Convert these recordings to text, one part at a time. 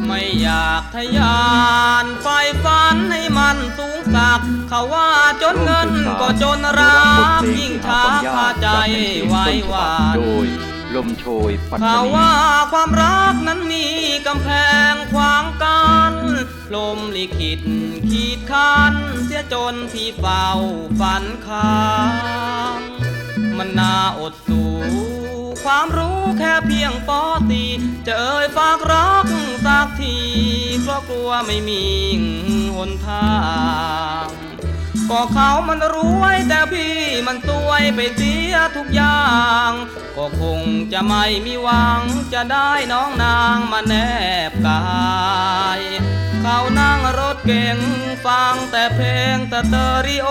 ากทะยานไฟฝันให้มันสูงสัก เขาว่าจนเงินก็จนรักยิ่งช้าพาใจไว้หวานโดยลมโชยปัตตาข่าวนีว่าความรักนั้นมีกำแพงขวางกันลมลิขิตขีดคันเสียจนพี่เฝ้าฝันค้างมันน่าอดสู ความรู้แค่เพียงปอตีจะเอ่ยฝากรักสักทีเพราะกลัวไม่มีหนทางก็เขามันรวยแต่พี่มันสวยไปเสียทุกอย่าง ก็คงจะไม่มีหวังจะได้น้องนางมาแนบกายเขานั่งรถเก่งฟังแต่เพลงแต่เตอริโอ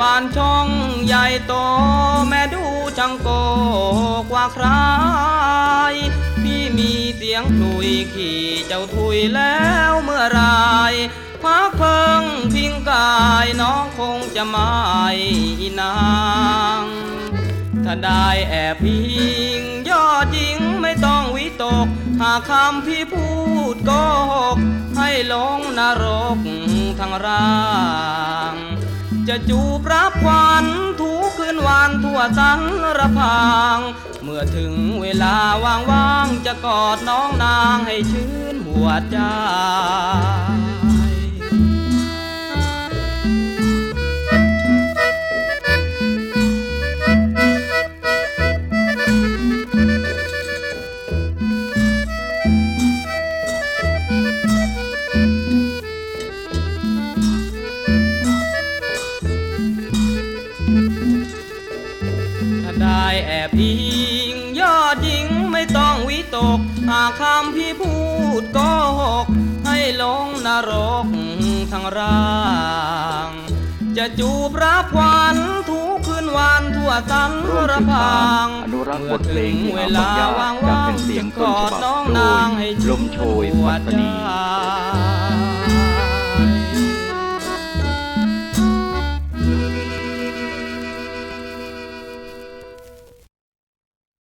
บ้านช่องใหญ่โตแม่ดูจังโกกว่าใคร พี่มีเสียงคลุยขี่เจ้าทุยแล้วเมื่อไรพักเพิงพิงกายน้องคงจะไม่นาง ถ้าได้แอบพิงยอดหญิงไม่ต้องวิตก หากคำพี่พูดโกหก ให้ลงนรกทั้งร่าง จะจูบรับควันทุกคืนวานทั่วสันระพาง เมื่อถึงเวลาว่างๆจะกอดน้องนางให้ชื่นหัวใจ แอบอิงยอดหญิงไม่ต้องวิตก หากคำพี่พูดโก็หก ให้ลงนรกทั้งร่าง จะจูบรับควันทุกคืนวันทั่วสันร่วมระสืบพาสานงอนุรักษ์เมื่บอทเพลถึงงที่เวหาลาฟังยากว่างจากๆเป็นเสียงจะกต้นอฉดบับน้องโดนายงให้ลมโชยหัวปัตตานีใจ